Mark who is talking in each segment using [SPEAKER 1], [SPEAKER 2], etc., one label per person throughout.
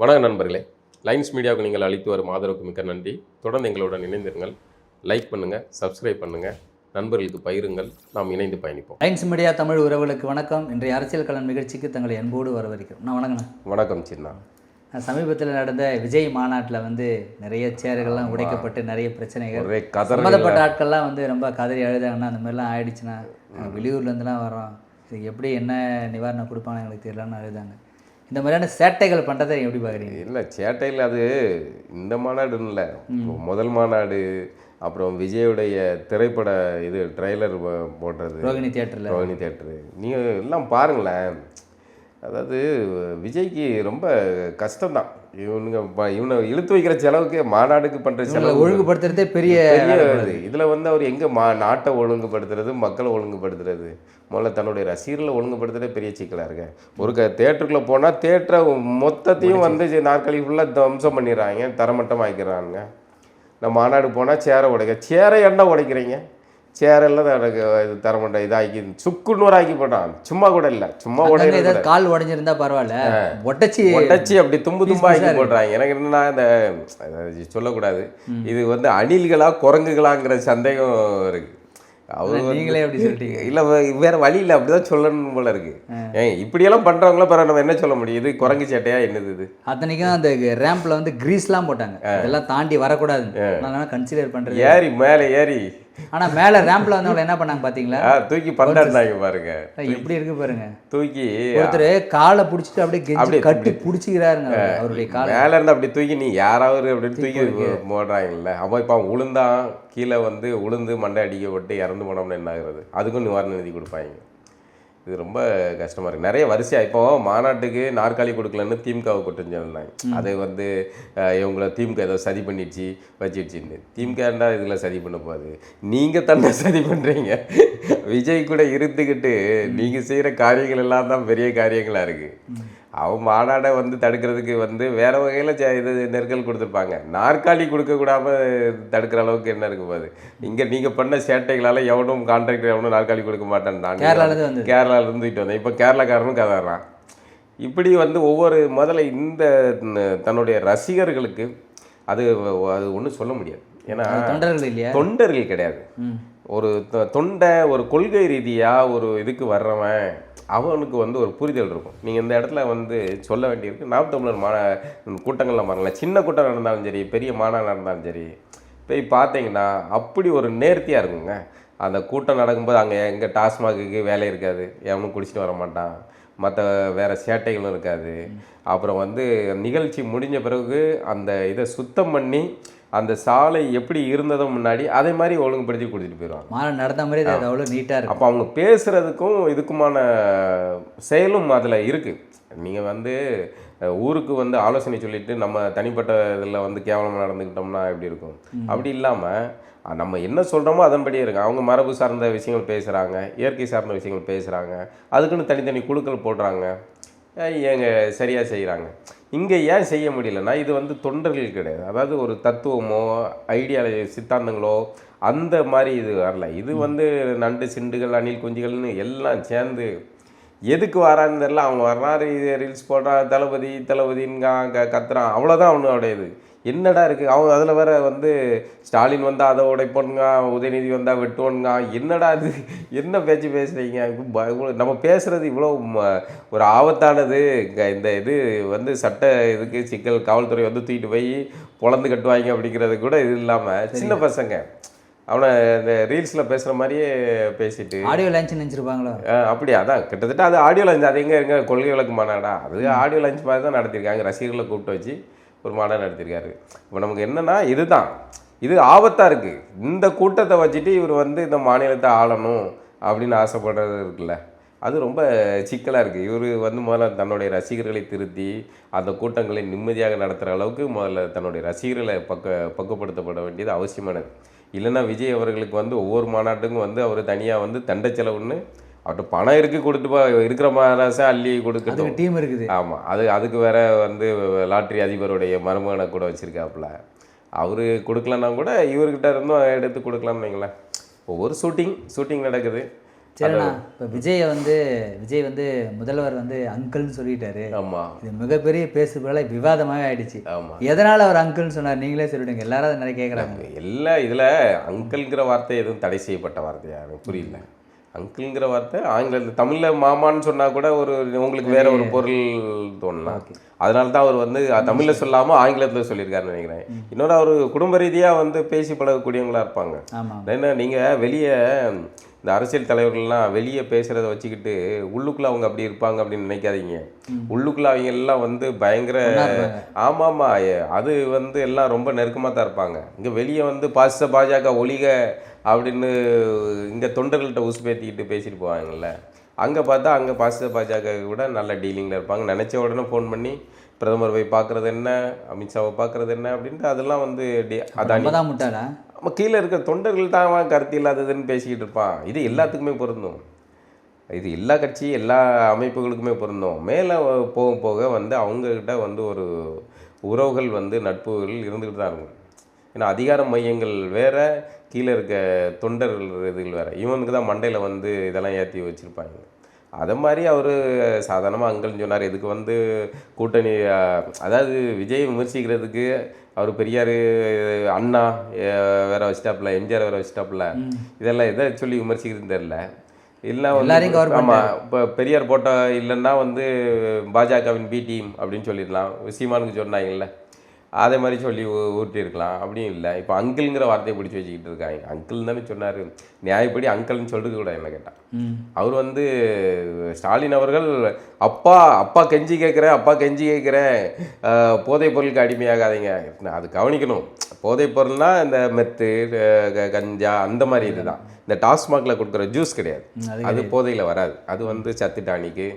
[SPEAKER 1] வணக்கம் நண்பர்களே. லைன்ஸ் மீடியாவுக்கு நீங்கள் அளித்து வரும் ஆதரவுக்கு மிக்க நன்றி. தொடர்ந்து எங்களுடன் இணைந்திருங்கள். லைக் பண்ணுங்கள் சப்ஸ்கிரைப் பண்ணுங்கள் நண்பர்களுக்கு பகிருங்கள். நாம் இணைந்து பயணிப்போம்.
[SPEAKER 2] லைன்ஸ் மீடியா தமிழ் உறவுகளுக்கு வணக்கம். இன்றைய அரசியல் கலன் நிகழ்ச்சிக்கு தங்களை அன்போடு வரவேற்கிறோம். நான் வணக்கண்ணா
[SPEAKER 1] வணக்கம் சின்னா.
[SPEAKER 2] சமீபத்தில் நடந்த விஜய் மாநாட்டில் வந்து நிறைய சேர்கள்லாம் உடைக்கப்பட்டு நிறைய பிரச்சனைகள். சம்மந்தப்பட்ட ஆட்கள்லாம் வந்து ரொம்ப கதறி அழுதாங்கன்னா அந்த மாதிரிலாம் ஆயிடுச்சுன்னா வெளியூர்லேருந்துலாம் வரோம் இதுக்கு எப்படி என்ன நிவாரணம் கொடுப்பாங்க எங்களுக்கு தெரியலன்னு அழுதாங்க. இந்த மாதிரியான சேட்டைகள் பண்ணுறதை எப்படி பார்க்குறீங்க
[SPEAKER 1] இல்லை சேட்டையில் அது இந்த மாநாடுன்னு இல்லை. முதல் மாநாடு அப்புறம் விஜயுடைய திரைப்பட இது ட்ரைலர் போடுறது.
[SPEAKER 2] ரோகிணி தியேட்டரில்.
[SPEAKER 1] ரோஹிணி தேட்டரு நீங்கள் எல்லாம் பாருங்களேன். அதாவது விஜய்க்கு ரொம்ப கஷ்டம்தான். இவனுங்க இவனை இழுத்து வைக்கிற செலவுக்கு மாநாடுக்கு பண்ணுற செலவு.
[SPEAKER 2] ஒழுங்குபடுத்துறதே பெரிய
[SPEAKER 1] பெரிய இது. இதில் வந்து அவர் எங்கே மா நாட்டை ஒழுங்குபடுத்துறது மக்களை ஒழுங்குபடுத்துறது? முதல்ல தன்னுடைய ரசிகர்களை ஒழுங்குபடுத்துறதே பெரிய சிக்கலாக இருக்கு. ஒரு க தேட்டருக்குள்ளே போனால் தேட்டரை மொத்தத்தையும் வந்து நாற்காலி ஃபுல்லாக தம்சம் பண்ணிடுறாங்க தரமட்டம் ஆக்கிடுறாங்க நம்ம மாநாடு போனால் சேரை உடைக்க சேரை என்ன உடைக்கிறீங்க? சேரெல்லாம் எனக்கு இது தரமட்டம் இதாக்கி சுக்குநூறு ஆக்கி போட்டான். சும்மா கூட இல்லை சும்மா
[SPEAKER 2] ஏதாவது கால் உடஞ்சிருந்தா பரவாயில்ல. ஒட்டச்சி.
[SPEAKER 1] உடச்சி அப்படி தும்பு தும்பா ஆக்கி போடுறாங்க. எனக்கு என்னன்னா இந்த சொல்லக்கூடாது. இது வந்து அணில்களா குரங்குகளாங்கிற சந்தேகம் இருக்கு. அவர்
[SPEAKER 2] நீங்களே சொல்லிட்டீங்க.
[SPEAKER 1] இல்ல வேற வழி இல்ல அப்படிதான் சொல்லணும் போல இருக்கு. ஏன் இப்படியெல்லாம் பண்றவங்கள நம்ம என்ன சொல்ல முடியும்? இது குரங்கு சேட்டையா என்னது இது?
[SPEAKER 2] அத்தனைக்கும் அந்த ரேம்ப்ல வந்து கிரீஸ்லாம் போட்டாங்க. இதெல்லாம் தாண்டி வரக்கூடாது கன்சிடர் பண்றது
[SPEAKER 1] ஏறி மேலே ஏறி.
[SPEAKER 2] ஆனா மேல ரேம்ப்ல வந்தவங்க என்ன பண்ணாங்க பாத்தீங்களா?
[SPEAKER 1] தூக்கி பண்டாடுறாங்க பாருங்க.
[SPEAKER 2] எப்படி இருக்கு பாருங்க.
[SPEAKER 1] தூக்கி
[SPEAKER 2] ஒருத்தர் காலை புடிச்சிட்டு அப்படியே கெஞ்சி
[SPEAKER 1] அப்படியே
[SPEAKER 2] கட்டி புடிச்சிக்கிறாருங்க அவரு- அவருடைய காலை.
[SPEAKER 1] மேல இருந்து அப்படி தூக்கி நீ யாராவது அப்படின்னு தூக்கி போடுறாங்கல்ல அப்போ இப்போ அவன் உளுந்தான் கீழே வந்து உளுந்து மண்டை அடிக்கப்பட்டு இறந்து போனோம்னா என்ன ஆகுறது? அதுக்கும் நிவாரண நிதி கொடுப்பாங்க. இது ரொம்ப கஷ்டமா இருக்கு. நிறைய வரிசையா இப்போ மாநாட்டுக்கு நாற்காலி கொடுக்கலன்னு திமுகவை குற்றம் சொன்னாங்க. அது வந்து இவங்கள திமுக ஏதோ சதி பண்ணிடுச்சு வச்சிடுச்சின்னு. திமுக ஏன்டா இதுல சதி பண்ண போகுது? நீங்க தன்னை சதி பண்றீங்க. விஜய் கூட இருந்துக்கிட்டு நீங்க செய்யற காரியங்கள் எல்லாம் தான் பெரிய காரியங்களா இருக்கு. அவன் மாநாடை வந்து தடுக்கிறதுக்கு வந்து வேற வகையில் இது நெருக்கல் கொடுத்துருப்பாங்க. நாற்காலி கொடுக்க கூடாம தடுக்கிற அளவுக்கு என்ன இருக்கு போகுது இங்கே நீங்கள் பண்ண சேட்டைகளால் எவனும் கான்ட்ராக்டர் எவனும் நாற்காலி கொடுக்க மாட்டேன் நான்
[SPEAKER 2] கேரளால இருந்து வந்தது.
[SPEAKER 1] கேரளால இருந்துட்டு வந்தேன். இப்போ கேரளாக்காரனும் கதறான். இப்படி வந்து ஒவ்வொரு முதல்ல இந்த தன்னுடைய ரசிகர்களுக்கு அது அது ஒன்றும் சொல்ல முடியாது. ஏன்னா
[SPEAKER 2] தொண்டர்கள் இல்லையா?
[SPEAKER 1] தொண்டர்கள் கிடையாது. ஒரு தொ- தொண்டை ஒரு கொள்கை ரீதியாக ஒரு இதுக்கு வர்றவன் அவனுக்கு வந்து ஒரு புரிதல் இருக்கும். நீங்கள் இந்த இடத்துல வந்து சொல்ல வேண்டியிருக்கு. நாம் தமிழர் மான கூட்டங்கள்லாம் பாருங்களேன். சின்ன கூட்டம் நடந்தாலும் சரி பெரிய மாநாடு நடந்தாலும் சரி போய் பார்த்தீங்கன்னா அப்படி ஒரு நேர்த்தியாக இருக்குங்க. அந்த கூட்டம் நடக்கும்போது அங்கே எங்கே டாஸ்மாகுக்கு வேலை இருக்காது. எவனும் குடிச்சிட்டு வர மாட்டான். மற்ற வேற சேட்டைகளும் இருக்காது. அப்புறம் வந்து நிகழ்ச்சி முடிஞ்ச பிறகு அந்த இதை சுத்தம் பண்ணி அந்த சாலை எப்படி இருந்ததோ முன்னாடி அதே மாதிரி ஒழுங்குபடுத்தி கொடுத்துட்டு போயிடுவாங்க.
[SPEAKER 2] மாலை நடந்த மாதிரி அது அவ்வளவு நீட்டா இருக்கு.
[SPEAKER 1] அப்போ அவங்க பேசுறதுக்கும் இதுக்குமான செயலும் அதில் இருக்கு. நீங்கள் வந்து ஊருக்கு வந்து ஆலோசனை சொல்லிட்டு நம்ம தனிப்பட்ட இதில் வந்து கேவலமாக நடந்துக்கிட்டோம்னா எப்படி இருக்கும்? அப்படி இல்லாமல் நம்ம என்ன சொல்கிறோமோ அதன்படியே இருக்கு. அவங்க மரபு சார்ந்த விஷயங்கள் பேசுகிறாங்க இயற்கை சார்ந்த விஷயங்கள் பேசுகிறாங்க அதுக்குன்னு தனித்தனி குழுக்கள் போடுறாங்க. ஏங்க சரியாக செய்கிறாங்க இங்கே ஏன் செய்ய முடியலன்னா இது வந்து தொண்டர்கள் கிடையாது. அதாவது ஒரு தத்துவமோ ஐடியாலஜி சித்தாந்தங்களோ அந்த மாதிரி இது வரல. இது வந்து நண்டு சிண்டுகள் அணில் குஞ்சுகள்னு எல்லாம் சேர்ந்து எதுக்கு வரான்னு தெரியல. அவங்க வர்றாரு இது ரீல்ஸ் போடுறா தளபதி தளபதின்னு கத்துறான். அவ்வளோதான் அவனோட இது. என்னடா இருக்குது அவங்க அதில் வேற வந்து ஸ்டாலின் வந்தால் அதை உடைப்போனுங்க உதயநிதி வந்தால் வெட்டுவோனுங்க என்னடா இது? என்ன பேச்சு பேசுகிறீங்க நம்ம பேசுகிறது இவ்வளோ ஒரு ஆபத்தானது. இந்த இது வந்து சட்ட இதுக்கு சிக்கல் காவல்துறை வந்து தூக்கிட்டு போய் பொழந்து கட்டுவாங்க அப்படிங்கிறது கூட இது இல்லாமல் சின்ன பசங்க. அவனை இந்த ரீல்ஸில் பேசுகிற மாதிரியே பேசிட்டு.
[SPEAKER 2] ஆடியோ லான்ச் நினைச்சிருப்பாங்களோ?
[SPEAKER 1] அப்படியா? அதான் கிட்டத்தட்ட அது ஆடியோ லஞ்ச். அது எங்க எங்க கொள்கை விளக்கு மாநாடா? அது ஆடியோ லஞ்ச் மாதிரி தான் நடத்திருக்காங்க. ரசிகர்களை கூப்பிட்டு வச்சு ஒரு மாநாடு நடத்தியிருக்காரு இப்போ நமக்கு என்னென்னா இதுதான். இது ஆபத்தாக இருக்குது இந்த கூட்டத்தை வச்சுட்டு இவர் வந்து இந்த மாநிலத்தை ஆளணும் அப்படின்னு ஆசைப்படுறது இருக்குல்ல. அது ரொம்ப சிக்கலாக இருக்குது இவர் வந்து முதல்ல தன்னுடைய ரசிகர்களை திருத்தி அந்த கூட்டங்களை நிம்மதியாக நடத்துகிற அளவுக்கு முதல்ல தன்னுடைய ரசிகர்களை பக்க பக்குவப்படுத்தப்பட வேண்டியது அவசியமானது. இல்லைன்னா விஜய் அவர்களுக்கு வந்து ஒவ்வொரு மாநாட்டுக்கும் வந்து அவர் தனியாக வந்து தண்டை செலவுன்னு அவர்கிட்ட பணம் இருக்கு கொடுத்து பா- இருக்கிற மாராசை அள்ளி கொடுக்கட்டும்.
[SPEAKER 2] டீம் இருக்குது.
[SPEAKER 1] ஆமாம் அது அதுக்கு வேற வந்து லாட்ரி அதிபருடைய மருமகனை கூட வச்சிருக்காப்புல. அவரு கொடுக்கலன்னா கூட இவர்கிட்ட இருந்தும் எடுத்து கொடுக்கலாம்னு வைங்களேன். ஒவ்வொரு ஷூட்டிங் ஷூட்டிங் நடக்குது.
[SPEAKER 2] சரிண்ணா இப்போ விஜயை வந்து விஜய் வந்து முதல்வர் வந்து அங்கிள்னு சொல்லிட்டாரு.
[SPEAKER 1] ஆமா.
[SPEAKER 2] இது மிகப்பெரிய பேசுபொருளை விவாதமாகவே ஆயிடுச்சு.
[SPEAKER 1] ஆமா.
[SPEAKER 2] எதனால் அவர் அங்கிள்னு சொன்னார்? நீங்களே சொல்லிவிடுங்க எல்லாரும் நிறைய கேட்குறாங்க
[SPEAKER 1] எல்லா இதுல அங்கிள்ங்கிற வார்த்தை எதுவும் தடை செய்யப்பட்ட வார்த்தையா? புரியல. அங்கிள்ங்கிற வார்த்தை ஆங்கிலத்தில் தமிழ்ல மாமான்னு சொன்னா கூட ஒரு உங்களுக்கு வேற ஒரு பொருள் தோணலாம் அதனால தான் அவர் வந்து தமிழ்ல சொல்லாம ஆங்கிலத்துல சொல்லியிருக்காருன்னு நினைக்கிறேன். இன்னொரு அவர் குடும்ப ரீதியா வந்து பேசி பழகக்கூடியவங்களா இருப்பாங்க.
[SPEAKER 2] ஆமாம்
[SPEAKER 1] என்ன நீங்க வெளியே இந்த அரசியல் தலைவர்கள்லாம் வெளியே பேசுறத வச்சுக்கிட்டு உள்ளுக்குள்ள அவங்க அப்படி இருப்பாங்க அப்படின்னு நினைக்காதீங்க. உள்ளுக்குள்ள அவங்க எல்லாம் வந்து பயங்கர ஆமா ஆமா ஏ- அது வந்து எல்லாம் ரொம்ப நெருக்கமா தான் இருப்பாங்க. இங்க வெளியே வந்து பாசிச பாஜக ஒளிக அப்படின்னு இங்க தொண்டர்கள்ட்ட உசுப்பேத்திக்கிட்டு பேசிட்டு போவாங்கல்ல. அங்க பார்த்தா அங்க பாசிச பாஜக கூட நல்ல டீலிங்ல இருப்பாங்க. நினைச்ச உடனே ஃபோன் பண்ணி பிரதமர் போய் பார்க்கறது என்ன? அமித்ஷாவை பார்க்கறது என்ன? அப்படின்ட்டு அதெல்லாம் வந்து அதானி.
[SPEAKER 2] நம்ம தான் முட்டாளா?
[SPEAKER 1] நம்ம கீழே இருக்க தொண்டர்கள் தான் கருத்து இல்லாததுன்னு பேசிக்கிட்டு இருப்பான். இது எல்லாத்துக்குமே பொருந்தும். இது எல்லா கட்சி எல்லா அமைப்புகளுக்குமே பொருந்தும். மேலே போக போக வந்து அவங்கக்கிட்ட வந்து ஒரு உறவுகள் வந்து நட்புகள் இருந்துக்கிட்டு தான் இருக்கும். ஏன்னா அதிகார மையங்கள் வேற கீழே இருக்க தொண்டர்கள் இதுகள் வேற. இவனுக்கு தான் மண்டையில் வந்து இதெல்லாம் ஏற்றி வச்சுருப்பாங்க. அதை மாதிரி அவர் சாதாரணமாக அங்கல்னு சொன்னார். இதுக்கு வந்து கூட்டணி அதாவது விஜய் விமர்சிக்கிறதுக்கு அவர் பெரியார் அண்ணா வேற வச்சிட்டாப்புல எம்ஜிஆர் வேற வச்சிட்டாப்புல. இதெல்லாம் எதை சொல்லி விமர்சிக்கிறதுன்னு தெரில இல்லை ஆமாம் இப்போ பெரியார் போட்ட இல்லைன்னா வந்து பாஜகவின் பி டீம் அப்படின்னு சொல்லிடலாம். சீமானுக்கு சொன்னாங்கல்ல. அதே மாதிரி சொல்லி ஊட்டியிருக்கலாம். அப்படியும் இல்லை. இப்போ அங்கிள்ங்கிற வார்த்தையை பிடிச்சி வச்சுக்கிட்டு இருக்காங்க. அங்கிள் தானே சொன்னார். நியாயப்படி அங்கிள்னு சொல்றது கூட என்ன கேட்டான் அவர் வந்து ஸ்டாலின் அவர்கள் அப்பா அப்பா கெஞ்சி கேட்குறேன் அப்பா கெஞ்சி கேட்குறேன். போதைப் பொருளுக்கு அடிமையாகாதீங்க. அது கவனிக்கணும். போதைப் பொருள்னா இந்த மெத்து கஞ்சா அந்த மாதிரி இதுதான். இந்த டாஸ்மாகில் கொடுக்குற ஜூஸ் கிடையாது.
[SPEAKER 2] அது
[SPEAKER 1] போதையில் வராது. அது வந்து சத்து டானிக்கு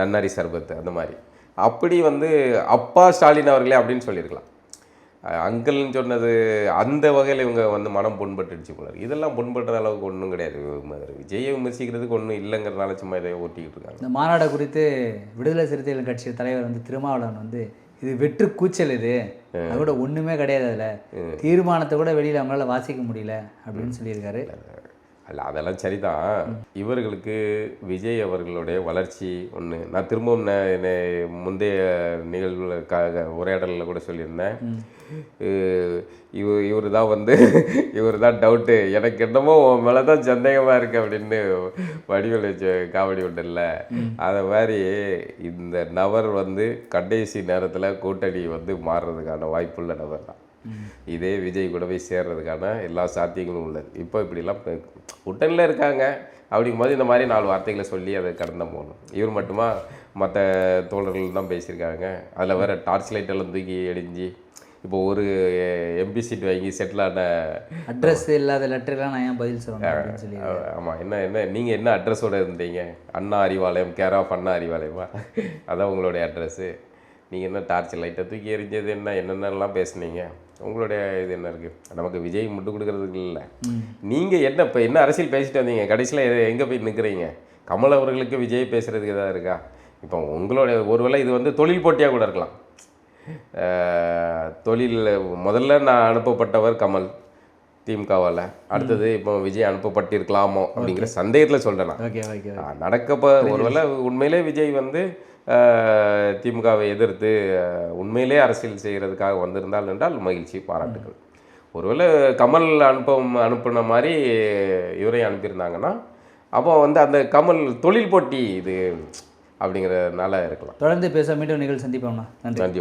[SPEAKER 1] நன்னாரி சர்பத்து அந்த மாதிரி. அப்படி வந்து அப்பா ஸ்டாலின் அவர்களே அப்படின்னு சொல்லியிருக்கலாம். அங்கிள்னு சொன்னது அந்த வகையில் இவங்க வந்து மனம் புண்பட்டுடுச்சு போல. இதெல்லாம் புண்படுற அளவுக்கு ஒன்றும் கிடையாது. விஜயை விமர்சிக்கிறதுக்கு ஒன்றும் இல்லைங்கிறனால சும்மா இதை ஓட்டிக்கிட்டு இருக்காங்க.
[SPEAKER 2] இந்த மாநாடு குறித்து விடுதலை சிறுத்தைகள் கட்சி தலைவர் வந்து திருமாவளவன் வந்து இது வெற்று கூச்சல் இது. அது கூட ஒண்ணுமே கிடையாது அதுல. தீர்மானத்தை கூட வெளியில அவங்களால வாசிக்க முடியல அப்படின்னு சொல்லியிருக்காரு.
[SPEAKER 1] அல்ல அதெல்லாம் சரிதான். இவர்களுக்கு விஜய் அவர்களுடைய வளர்ச்சி ஒன்று நான் திரும்பவும் ந- முந்தைய நிகழ்வுகளுக்காக உரையாடலில் கூட சொல்லியிருந்தேன். இவ இவர் தான் வந்து இவர் தான் டவுட்டு எனக்கு என்னமோ உன் மேலே தான் சந்தேகமாக இருக்குது அப்படின்னு வடிவில் வச்ச காமெடி உண்டுல்ல. அதை மாதிரி இந்த நபர் வந்து கடைசி நேரத்தில் கூட்டணி வந்து மாறுறதுக்கான வாய்ப்புள்ள நபர் தான் இதே விஜய் கூட போய் சேர்றதுக்கான எல்லா சாத்தியங்களும் உள்ளது. இப்போ இப்படிலாம் கூட்டணியில் இருக்காங்க. அப்படிங்கும்போது இந்த மாதிரி நாலு வார்த்தைகளை சொல்லி அதை கடந்து போகணும். இவர் மட்டுமா? மற்ற தோழர்கள் தான் பேசியிருக்காங்க. அதில் வேற டார்ச் லைட் எல்லாம் தூக்கி எடிஞ்சு இப்போ ஒரு எம்பி சீட் வாங்கி செட்டில் ஆன
[SPEAKER 2] அட்ரஸ் இல்லாத லெட்டர்லாம் நான் ஏன் பதில் சொல்லணும் அப்படின்னு சொல்லி
[SPEAKER 1] ஆமாம் என்ன என்ன நீங்கள் என்ன அட்ரஸோட இருந்தீங்க? அண்ணா அறிவாலயம் கேர் ஆஃப் அண்ணா அறிவாலயமா? அதான் உங்களுடைய அட்ரஸ்ஸு நீங்கள் என்ன டார்ச் லைட்டை தூக்கி எரிஞ்சது என்ன? என்னென்னலாம் பேசுனீங்க? உங்களுடைய இது என்ன இருக்குது நமக்கு விஜய் முட்டு கொடுக்கறதுக்கு இல்லை. நீங்கள் என்ன இப்போ என்ன அரசியல் பேசிட்டு வந்தீங்க? கடைசியில் எங்கே போய் நிற்கிறீங்க கமல் அவர்களுக்கு விஜய் பேசுகிறதுக்கு எதாவது இருக்கா? இப்போ உங்களுடைய ஒருவேளை இது வந்து தொழில் போட்டியாக கூட இருக்கலாம். தொழில் முதல்ல நான் அனுப்பப்பட்டவர் கமல் திமுகவால். அடுத்தது இப்போ விஜய் அனுப்பப்பட்டிருக்கலாமோ அப்படிங்கிற சந்தேகத்தில் சொல்கிறேன் நான். நடக்கப்ப ஒருவேளை உண்மையிலே விஜய் வந்து திமுகவை எதிர்த்து உண்மையிலே அரசியல் செய்கிறதுக்காக வந்திருந்தால் என்றால் மகிழ்ச்சி பாராட்டுகள் ஒருவேளை கமல் அனுப்ப அனுப்புன மாதிரி இவரையும் அனுப்பியிருந்தாங்கன்னா அப்போ வந்து அந்த கமல் தொழில் போட்டி இது அப்படிங்கிறதுனால இருக்கலாம்.
[SPEAKER 2] தொடர்ந்து பேச மீண்டும் நிகழ்ச்சி சந்திப்போம்ண்ணா. நன்றி.
[SPEAKER 1] நன்றி